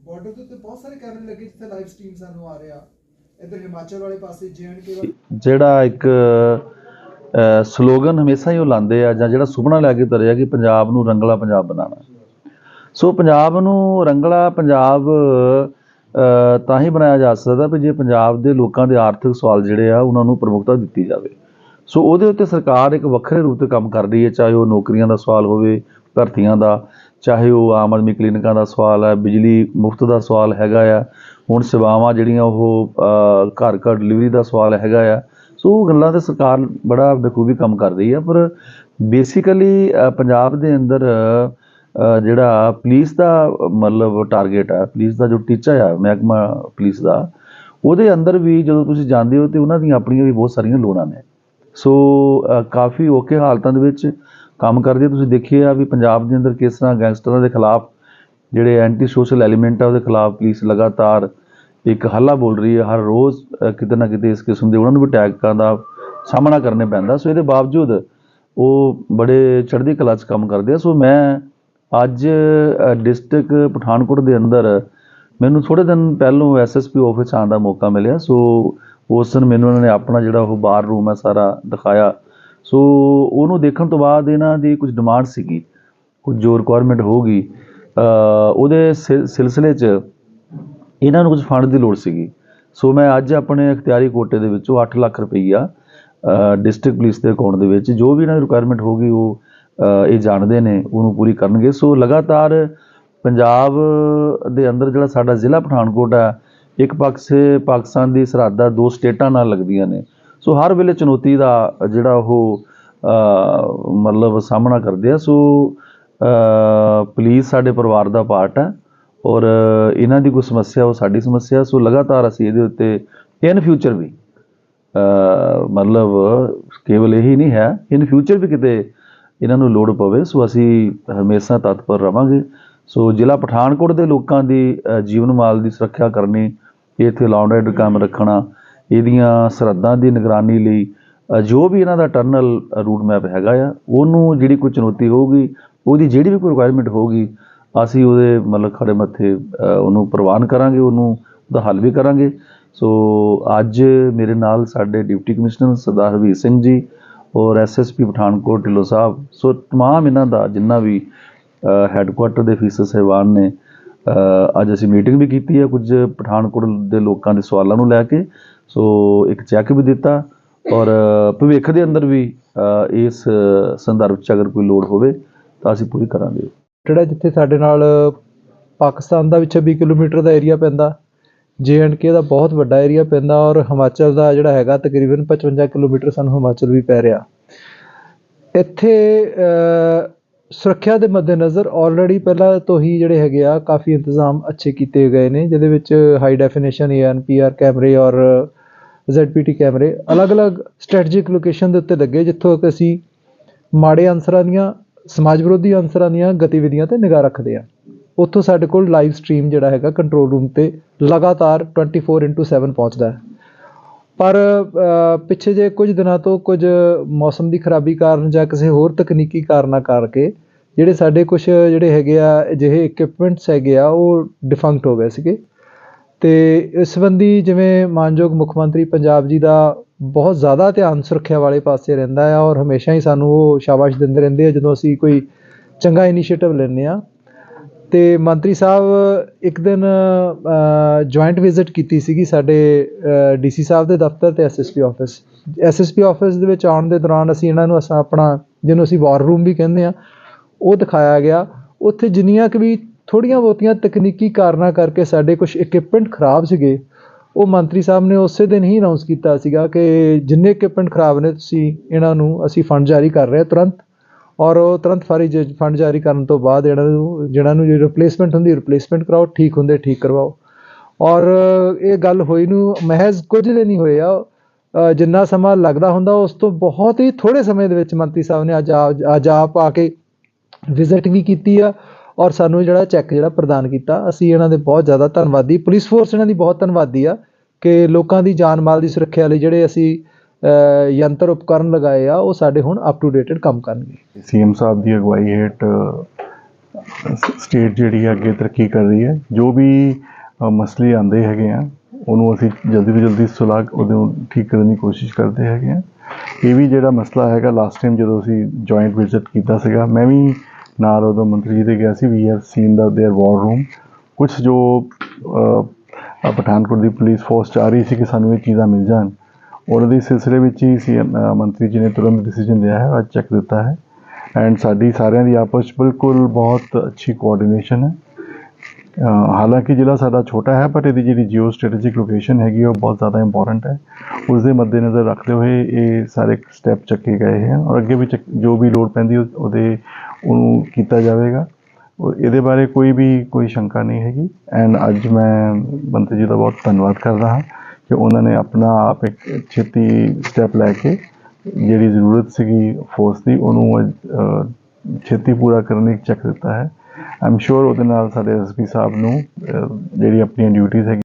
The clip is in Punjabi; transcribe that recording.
ਬਾਰਡਰ ਦੇ ਉੱਤੇ ਬਹੁਤ ਸਾਰੇ ਕੈਮਰੇ ਲੱਗੇ ਜਿੱਥੇ ਲਾਈਵ ਸਟ੍ਰੀਮ ਸਾਨੂੰ ਆ ਰਿਹਾ। ਇੱਧਰ ਹਿਮਾਚਲ ਵਾਲੇ ਪਾਸੇ ਜੇਐਂਡਕੇ ਵਾਲੇ ਜਿਹੜਾ ਇੱਕ ਸਲੋਗਨ ਹਮੇਸ਼ਾ ਹੀ ਉਹ ਲਾਉਂਦੇ ਆ ਜਾਂ ਜਿਹੜਾ ਸੁਪਨਾ ਲੈ ਕੇ ਤੁਰਿਆ ਕਿ ਪੰਜਾਬ ਨੂੰ ਰੰਗਲਾ ਪੰਜਾਬ ਬਣਾਉਣਾ। ਸੋ ਪੰਜਾਬ ਨੂੰ ਰੰਗਲਾ ਪੰਜਾਬ ਤਾਂ ਹੀ ਬਣਾਇਆ ਜਾ ਸਕਦਾ ਵੀ ਜੇ ਪੰਜਾਬ ਦੇ ਲੋਕਾਂ ਦੇ ਆਰਥਿਕ ਸਵਾਲ ਜਿਹੜੇ ਆ ਉਹਨਾਂ ਨੂੰ ਪ੍ਰਮੁੱਖਤਾ ਦਿੱਤੀ ਜਾਵੇ। ਸੋ ਉਹਦੇ ਉੱਤੇ ਸਰਕਾਰ ਇੱਕ ਵੱਖਰੇ ਰੂਪ ਤੇ ਕੰਮ ਕਰ ਰਹੀ ਹੈ, ਚਾਹੇ ਉਹ ਨੌਕਰੀਆਂ ਦਾ ਸਵਾਲ ਹੋਵੇ, ਭਰਤੀਆਂ ਦਾ। ਚਾਹੇ ਉਹ ਆਮ ਆਦਮੀ ਕਲੀਨਿਕਾਂ ਦਾ ਸਵਾਲ ਹੈ, ਬਿਜਲੀ ਮੁਫਤ ਦਾ ਸਵਾਲ ਹੈਗਾ ਆ, ਹੁਣ ਸੇਵਾਵਾਂ ਜਿਹੜੀਆਂ ਉਹ ਘਰ ਘਰ ਡਿਲੀਵਰੀ ਦਾ ਸਵਾਲ ਹੈਗਾ ਆ। ਸੋ ਉਹ ਗੱਲਾਂ ਤੇ ਸਰਕਾਰ ਬੜਾ ਬਖੂਬੀ ਕੰਮ ਕਰ ਰਹੀ ਹੈ ਪਰ ਬੇਸਿਕਲੀ ਪੰਜਾਬ ਦੇ ਅੰਦਰ ਜਿਹੜਾ ਪੁਲਿਸ ਦਾ ਮਤਲਬ ਟਾਰਗੇਟ ਹੈ ਪੁਲਿਸ ਦਾ ਜੋ ਟੀਚਾ ਹੈ ਮਹਿਕਮਾ ਪੁਲਿਸ ਦਾ, ਉਹਦੇ ਅੰਦਰ ਵੀ ਜਦੋਂ ਤੁਸੀਂ ਜਾਂਦੇ ਹੋ ਤੇ ਉਹਨਾਂ ਦੀਆਂ ਆਪਣੀਆਂ ਵੀ ਬਹੁਤ ਸਾਰੀਆਂ ਲੋੜਾਂ ਨੇ। ਸੋ ਕਾਫੀ ਔਖੇ ਹਾਲਤਾਂ ਦੇ ਵਿੱਚ ਕੰਮ ਕਰਦੀ ਹੈ, ਤੁਸੀਂ ਦੇਖਿਆ ਵੀ ਪੰਜਾਬ ਦੇ ਅੰਦਰ ਕਿਸ ਤਰ੍ਹਾਂ ਗੈਂਗਸਟਰਾਂ ਦੇ ਖਿਲਾਫ ਜਿਹੜੇ ਐਂਟੀ ਸੋਸ਼ਲ ਐਲੀਮੈਂਟ ਆ, ਉਹਦੇ ਖਿਲਾਫ ਪੁਲਿਸ ਲਗਾਤਾਰ ਇੱਕ ਹੱਲਾ ਬੋਲ ਰਹੀ ਹੈ। ਹਰ ਰੋਜ਼ ਕਿਤੇ ਨਾ ਕਿਤੇ ਇਸ ਕਿਸਮ ਦੇ ਉਹਨਾਂ ਨੂੰ ਵੀ ਅਟੈਕਾਂ ਦਾ ਸਾਹਮਣਾ ਕਰਨੇ ਪੈਂਦਾ। ਸੋ ਇਹਦੇ ਬਾਵਜੂਦ ਉਹ ਬੜੇ ਚੜ੍ਹਦੀ ਕਲਾ 'ਚ ਕੰਮ ਕਰਦੇ ਆ। ਸੋ ਮੈਂ ਅੱਜ ਡਿਸਟ੍ਰਿਕਟ ਪਠਾਨਕੋਟ ਦੇ ਅੰਦਰ ਮੈਨੂੰ ਥੋੜੇ ਦਿਨ ਪਹਿਲੋਂ ਐਸਐਸਪੀ ਆਫਿਸ ਆਉਣ ਦਾ ਮੌਕਾ ਮਿਲਿਆ। ਸੋ ਉਸ ਦਿਨ ਮੈਨੂੰ ਉਹਨਾਂ ਨੇ ਆਪਣਾ ਜਿਹੜਾ ਉਹ ਬਾਰ ਰੂਮ ਹੈ ਸਾਰਾ ਦਿਖਾਇਆ। ਸੋ ਉਹਨੂੰ ਦੇਖਣ ਤੋਂ ਬਾਅਦ ਇਹਨਾਂ ਦੀ ਕੁਝ ਡਿਮਾਂਡ ਸੀਗੀ ਕੁਝ ਜੋ ਰਿਕੁਆਇਰਮੈਂਟ ਹੋਊਗੀ ਅ, ਉਹਦੇ ਸਿਲਸਿਲੇ 'ਚ ਇਹਨਾਂ ਨੂੰ ਕੁਝ ਫੰਡ ਦੀ ਲੋੜ ਸੀਗੀ। ਸੋ ਮੈਂ ਅੱਜ ਆਪਣੇ ਇਖਤਿਆਰੀ ਕੋਟੇ ਦੇ ਵਿੱਚੋਂ 8 ਲੱਖ ਰੁਪਈਆ ਡਿਸਟ੍ਰਿਕਟ ਪੁਲਿਸ ਦੇ ਅਕਾਊਂਟ ਦੇ ਵਿੱਚ ਜੋ ਵੀ ਇਹਨਾਂ ਦੀ ਰਿਕੁਆਇਰਮੈਂਟ ਹੋਗੀ ਉਹ ਇਹ ਜਾਣਦੇ ਨੇ ਉਹਨੂੰ ਪੂਰੀ ਕਰਨਗੇ। ਸੋ ਲਗਾਤਾਰ ਪੰਜਾਬ ਦੇ ਅੰਦਰ ਜਿਹੜਾ ਸਾਡਾ ਜ਼ਿਲ੍ਹਾ ਪਠਾਨਕੋਟ ਹੈ ਇੱਕ ਪਾਸੇ ਪਾਕਿਸਤਾਨ ਦੀ ਸਰਹੱਦ ਆ ਦੋ ਸਟੇਟਾਂ ਨਾਲ ਲੱਗਦੀਆਂ ਨੇ। ਸੋ ਹਰ ਵੇਲੇ ਚੁਣੌਤੀ ਦਾ ਜਿਹੜਾ ਉਹ ਮਤਲਬ ਸਾਹਮਣਾ ਕਰਦੇ ਆ। ਸੋ ਅ, ਪੁਲਿਸ ਸਾਡੇ ਪਰਿਵਾਰ ਦਾ ਪਾਰਟ ਹੈ ਔਰ ਇਹਨਾਂ ਦੀ ਕੋਈ ਸਮੱਸਿਆ ਉਹ ਸਾਡੀ ਸਮੱਸਿਆ ਸੋ ਲਗਾਤਾਰ ਅਸੀਂ ਇਹਦੇ ਉੱਤੇ ਇਨ ਫਿਊਚਰ ਵੀ ਮਤਲਬ ਕੇਵਲ ਇਹੀ ਨਹੀਂ ਹੈ ਇਨ ਫਿਊਚਰ ਵੀ ਕਿਤੇ ਇਹਨਾਂ ਨੂੰ ਲੋੜ ਪਵੇ। ਸੋ ਅਸੀਂ ਹਮੇਸ਼ਾ ਤਤਪਰ ਰਵਾਂਗੇ। ਸੋ ਜ਼ਿਲ੍ਹਾ ਪਠਾਨਕੋਟ ਦੇ ਲੋਕਾਂ ਦੀ ਜੀਵਨ ਮਾਲ ਦੀ ਸੁਰੱਖਿਆ ਕਰਨੀ ਇੱਥੇ ਲਾਉਂਡ ਆਰਡਰ ਕੰਮ ਰੱਖਣਾ ਇਹਦੀਆਂ ਸਰਹੱਦਾਂ ਦੀ ਨਿਗਰਾਨੀ ਲਈ ਜੋ ਵੀ ਇਹਨਾਂ ਦਾ ਟਰਨਲ ਰੂਟ ਮੈਪ ਹੈਗਾ ਆ, ਉਹਨੂੰ ਜਿਹੜੀ ਕੋਈ ਚੁਣੌਤੀ ਹੋਊਗੀ, ਉਹਦੀ ਜਿਹੜੀ ਵੀ ਕੋਈ ਰਿਕੁਆਇਰਮੈਂਟ ਹੋਊਗੀ, ਅਸੀਂ ਉਹਦੇ ਮਤਲਬ ਖੜੇ ਮੱਥੇ ਉਹਨੂੰ ਪ੍ਰਵਾਨ ਕਰਾਂਗੇ, ਉਹਨੂੰ, ਉਹਦਾ ਹੱਲ ਵੀ ਕਰਾਂਗੇ। ਸੋ, ਅੱਜ ਮੇਰੇ ਨਾਲ ਸਾਡੇ ਡਿਪਟੀ ਕਮਿਸ਼ਨਰ ਸਰਦਾਰ ਹਰਵੀਰ ਸਿੰਘ ਜੀ ਔਰ ਐਸਐਸਪੀ ਪਠਾਨਕੋਟ ਢਿੱਲੋਂ ਸਾਹਿਬ, ਸੋ ਤਮਾਮ ਇਹਨਾਂ ਦਾ ਜਿੰਨਾ ਵੀ ਹੈੱਡਕੁਆਟਰ ਦੇ ਅਫੀਸਰ ਸਹਿਬਾਨ ਨੇ ਅੱਜ ਅਸੀਂ ਮੀਟਿੰਗ ਵੀ ਕੀਤੀ ਹੈ ਕੁਝ ਪਠਾਨਕੋਟ ਦੇ ਲੋਕਾਂ ਦੇ ਸਵਾਲਾਂ ਨੂੰ ਲੈ ਕੇ ਸੋ ਇੱਕ ਚੈੱਕ ਵੀ ਦਿੱਤਾ ਔਰ ਭਵਿੱਖ ਦੇ ਅੰਦਰ ਵੀ ਇਸ ਸੰਦਰਭ 'ਚ ਅਗਰ ਕੋਈ ਲੋੜ ਹੋਵੇ ਤਾਂ ਅਸੀਂ ਪੂਰੀ ਕਰਾਂਗੇ ਜਿਹੜਾ ਜਿੱਥੇ ਸਾਡੇ ਨਾਲ ਪਾਕਿਸਤਾਨ ਦਾ ਵੀ 26 ਕਿਲੋਮੀਟਰ ਦਾ ਏਰੀਆ ਪੈਂਦਾ ਕੇ ਦਾ ਬਹੁਤ ਵੱਡਾ ਏਰੀਆ ਪੈਂਦਾ ਔਰ ਹਿਮਾਚਲ ਦਾ ਜਿਹੜਾ ਹੈਗਾ ਤਕਰੀਬਨ 55 ਕਿਲੋਮੀਟਰ ਸਾਨੂੰ ਹਿਮਾਚਲ ਵੀ ਪੈ ਰਿਹਾ। ਇੱਥੇ ਸੁਰੱਖਿਆ ਦੇ ਮੱਦੇਨਜ਼ਰ ਆਲਰੇਡੀ ਪਹਿਲਾਂ ਤੋਂ ਹੀ ਜਿਹੜੇ ਹੈਗੇ ਆ ਕਾਫੀ ਇੰਤਜ਼ਾਮ ਅੱਛੇ ਕੀਤੇ ਗਏ ਨੇ, ਜਿਹਦੇ ਵਿੱਚ ਹਾਈ ਡੈਫੀਨੇਸ਼ਨ ਏਐਨਪੀਆਰ ਕੈਮਰੇ ਔਰ ਜ਼ੈਡਪੀਟੀ ਕੈਮਰੇ, ਅਲੱਗ-ਅਲੱਗ ਸਟ੍ਰੈਟਜਿਕ ਲੋਕੇਸ਼ਨ ਦੇ ਉੱਤੇ ਲੱਗੇ, ਜਿੱਥੋਂ ਕਿ ਅਸੀਂ ਮਾੜੇ ਅਨਸਰਾਂ ਦੀਆਂ, ਸਮਾਜ ਵਿਰੋਧੀ ਅਨਸਰਾਂ ਦੀਆਂ ਗਤੀਵਿਧੀਆਂ ਤੇ ਨਿਗਾਹ ਰੱਖਦੇ ਆ ਉੱਥੋਂ ਸਾਡੇ ਕੋਲ ਲਾਈਵ ਸਟ੍ਰੀਮ ਜਿਹੜਾ ਹੈਗਾ ਕੰਟਰੋਲ ਰੂਮ ਤੇ ਲਗਾਤਾਰ 24/7 ਪਹੁੰਚਦਾ ਹੈ। ਪਰ ਪਿੱਛੇ ਜੇ ਕੁਝ ਦਿਨਾਂ ਤੋਂ ਕੁਝ ਮੌਸਮ ਦੀ ਖਰਾਬੀ ਕਾਰਨ ਜਾਂ ਕਿਸੇ ਹੋਰ ਤਕਨੀਕੀ ਕਾਰਨਾਂ ਕਰਕੇ ਜਿਹੜੇ ਸਾਡੇ ਕੁਝ ਜਿਹੜੇ ਹੈਗੇ ਆ, ਅਜਿਹੇ ਇਕਵਿਪਮੈਂਟਸ ਹੈਗੇ ਆ, ਉਹ ਡਿਫੰਕਟ ਹੋ ਗਏ ਸੀਗੇ। ਅਤੇ ਇਸ ਸੰਬੰਧੀ ਜਿਵੇਂ ਮਾਨਯੋਗ ਮੁੱਖ ਮੰਤਰੀ ਪੰਜਾਬ ਜੀ ਦਾ ਬਹੁਤ ਜ਼ਿਆਦਾ ਧਿਆਨ ਸੁਰੱਖਿਆ ਵਾਲੇ ਪਾਸੇ ਰਹਿੰਦਾ ਆ ਔਰ ਹਮੇਸ਼ਾ ਹੀ ਸਾਨੂੰ ਉਹ ਸ਼ਾਬਾਸ਼ ਦਿੰਦੇ ਰਹਿੰਦੇ ਆ ਜਦੋਂ ਅਸੀਂ ਕੋਈ ਚੰਗਾ ਇਨੀਸ਼ੀਏਟਿਵ ਲੈਂਦੇ ਆ ਤੇ ਮੰਤਰੀ ਸਾਹਿਬ ਇੱਕ ਦਿਨ ਜੁਆਇੰਟ ਵਿਜ਼ਿਟ ਕੀਤੀ ਸੀਗੀ ਸਾਡੇ ਡੀਸੀ ਸਾਹਿਬ ਦੇ ਦਫ਼ਤਰ ਤੇ ਐਸਐਸਪੀ ਆਫਿਸ ਐਸਐਸਪੀ ਆਫਿਸ ਦੇ ਵਿੱਚ ਆਉਣ ਦੇ ਦੌਰਾਨ ਅਸੀਂ ਇਹਨਾਂ ਨੂੰ ਅਸਾਂ ਆਪਣਾ, ਜਿਹਨੂੰ ਅਸੀਂ ਵਾਰ ਰੂਮ ਵੀ ਕਹਿੰਦੇ ਆ ਉਹ ਦਿਖਾਇਆ ਗਿਆ। ਉੱਥੇ ਜਿੰਨੀਆਂ ਕਿ ਵੀ ਥੋੜੀਆਂ ਬਹੁਤੀਆਂ ਤਕਨੀਕੀ ਕਾਰਨਾਂ ਕਰਕੇ ਸਾਡੇ ਕੁਝ ਇਕਵਿਪਮੈਂਟ ਖਰਾਬ ਸੀਗੇ। ਉਹ ਮੰਤਰੀ ਸਾਹਿਬ ਨੇ ਉਸੇ ਦਿਨ ਹੀ ਅਨਾਉਂਸ ਕੀਤਾ ਸੀਗਾ ਕਿ ਜਿੰਨੇ ਇਕਵਿਪਮੈਂਟ ਖਰਾਬ ਨੇ ਤੁਸੀਂ ਇਹਨਾਂ ਨੂੰ ਅਸੀਂ ਫੰਡ ਜਾਰੀ ਕਰ ਰਹੇ ਹਾਂ ਤੁਰੰਤ। ਔਰ ਉਹ ਤੁਰੰਤ ਫਾਰੀ ਫੰਡ ਜਾਰੀ ਕਰਨ ਤੋਂ ਬਾਅਦ ਇਹਨਾਂ ਨੂੰ, ਜਿਹਨਾਂ ਨੂੰ ਰਿਪਲੇਸਮੈਂਟ ਹੁੰਦੀ ਰਿਪਲੇਸਮੈਂਟ ਕਰਾਓ, ਠੀਕ ਹੁੰਦੇ, ਠੀਕ ਕਰਵਾਓ। ਔਰ ਇਹ ਗੱਲ ਹੋਈ ਨੂੰ ਮਹਿਜ਼ ਕੁਝ ਦਿਨ ਨਹੀਂ ਹੋਏ ਆ। ਜਿੰਨਾ ਸਮਾਂ ਲੱਗਦਾ ਹੁੰਦਾ, ਉਸ ਤੋਂ ਬਹੁਤ ਹੀ ਥੋੜੇ ਸਮੇਂ ਦੇ ਵਿੱਚ ਮੰਤਰੀ ਸਾਹਿਬ ਨੇ ਅੱਜ ਆ- ਅੱਜ ਆਪ ਆ ਕੇ ਵਿਜ਼ਿਟ ਵੀ ਕੀਤੀ ਆ। ਔਰ ਸਾਨੂੰ ਜਿਹੜਾ ਚੈੱਕ ਜਿਹੜਾ ਪ੍ਰਦਾਨ ਕੀਤਾ, ਅਸੀਂ ਇਹਨਾਂ ਦੇ ਬਹੁਤ ਜ਼ਿਆਦਾ ਧੰਨਵਾਦੀ ਪੁਲਿਸ ਫੋਰਸ ਇਹਨਾਂ ਦੀ ਬਹੁਤ ਧੰਨਵਾਦੀ ਆ ਕਿ ਲੋਕਾਂ ਦੀ ਜਾਨ ਮਾਲ ਦੀ ਸੁਰੱਖਿਆ ਲਈ ਜਿਹੜੇ ਅਸੀਂ ਯੰਤਰ ਉਪਕਰਨ ਲਗਾਏ ਆ, ਉਹ ਸਾਡੇ ਹੁਣ ਅਪ ਟੂ ਡੇਟਡ ਕੰਮ ਕਰਨਗੇ। ਸੀਐਮ ਸਾਹਿਬ ਦੀ ਅਗਵਾਈ ਹੇਠ, ਸਟੇਟ ਜਿਹੜੀ ਹੈ ਅੱਗੇ ਤਰੱਕੀ ਕਰ ਰਹੀ ਹੈ। ਜੋ ਵੀ ਮਸਲੇ ਆਉਂਦੇ ਹੈਗੇ ਆ, ਉਹਨੂੰ ਅਸੀਂ ਜਲਦੀ ਤੋਂ ਜਲਦੀ ਸੁਲਝ ਉਹਨੂੰ ਠੀਕ ਕਰਨ ਦੀ ਕੋਸ਼ਿਸ਼ ਕਰਦੇ ਹੈਗੇ ਆ। ਇਹ ਵੀ ਜਿਹੜਾ ਮਸਲਾ ਹੈਗਾ ਲਾਸਟ ਟਾਈਮ ਜਦੋਂ ਅਸੀਂ ਜੁਆਇੰਟ ਵਿਜ਼ਿਟ ਕੀਤਾ ਸੀਗਾ, ਮੈਂ ਵੀ ਨਾਲ ਉਦੋਂ ਮੰਤਰੀ ਜੀ ਦੇ ਗਿਆ ਸੀ we have seen the there war room ਕੁਝ ਜੋ ਅ, ਅ, ਪਠਾਨਕੋਟ ਦੀ ਪੁਲਿਸ ਫੋਰਸ ਚਾਹ ਰਹੀ ਸੀ ਕਿ ਸਾਨੂੰ ਇਹ ਚੀਜ਼ਾਂ ਮਿਲ ਜਾਣ ਉਹਨਾਂ ਦੇ ਸਿਲਸਿਲੇ ਵਿੱਚ ਹੀ ਸੀ ਮੰਤਰੀ ਜੀ ਨੇ ਤੁਰੰਤ ਡਿਸੀਜਨ ਲਿਆ ਹੈ ਅੱਜ ਚੱਕ ਦਿੱਤਾ ਹੈ ਐਂਡ ਸਾਡੀ ਸਾਰਿਆਂ ਦੀ ਆਪਸ 'ਚ ਬਿਲਕੁਲ ਬਹੁਤ ਅੱਛੀ ਕੋਆਰਡੀਨੇਸ਼ਨ ਹੈ ਅਹ ਹਾਲਾਂਕਿ ਜ਼ਿਲ੍ਹਾ ਸਾਡਾ ਛੋਟਾ ਹੈ ਬਟ ਇਹਦੀ ਜਿਹੜੀ ਜੀਓ ਸਟ੍ਰੈਟੇਜਿਕ ਲੋਕੇਸ਼ਨ ਹੈਗੀ ਉਹ ਬਹੁਤ ਜ਼ਿਆਦਾ ਇੰਪੋਰਟੈਂਟ ਹੈ ਉਸ ਦੇ ਮੱਦੇਨਜ਼ਰ ਰੱਖਦੇ ਹੋਏ ਇਹ ਸਾਰੇ ਸਟੈਪ ਚੱਕੇ ਗਏ ਹਨ ਔਰ ਅੱਗੇ ਵੀ ਚੱਕ- ਜੋ ਵੀ ਲੋੜ ਪੈਂਦੀ ਉਹ- ਉਹਦੇ ਉਹਨੂੰ ਕੀਤਾ ਜਾਵੇਗਾ। ਇਹਦੇ ਬਾਰੇ ਕੋਈ ਵੀ, ਕੋਈ ਸ਼ੰਕਾ ਨਹੀਂ ਹੈਗੀ। ਐਂਡ ਅੱਜ ਮੈਂ ਮੰਤਰੀ ਜੀ ਦਾ ਬਹੁਤ ਧੰਨਵਾਦ ਕਰਦਾ ਹਾਂ ਕਿ ਉਹਨਾਂ ਨੇ ਆਪਣਾ ਆਪ ਇੱਕ ਛੇਤੀ ਸਟੈਪ ਲੈ ਕੇ ਜਿਹੜੀ ਜ਼ਰੂਰਤ ਸੀਗੀ ਫੋਰਸ ਦੀ, ਉਹਨੂੰ ਛੇਤੀ ਪੂਰਾ ਕਰਨ ਲਈ ਚੱਕ ਦਿੱਤਾ ਹੈ। ਆਮ ਸ਼ੋਰ ਉਹਦੇ ਨਾਲ ਸਾਡੇ ਐਸਪੀ ਸਾਹਿਬ ਨੂੰ ਜਿਹੜੀ ਆਪਣੀਆਂ ਡਿਊਟੀਆਂ ਹੈਗੀ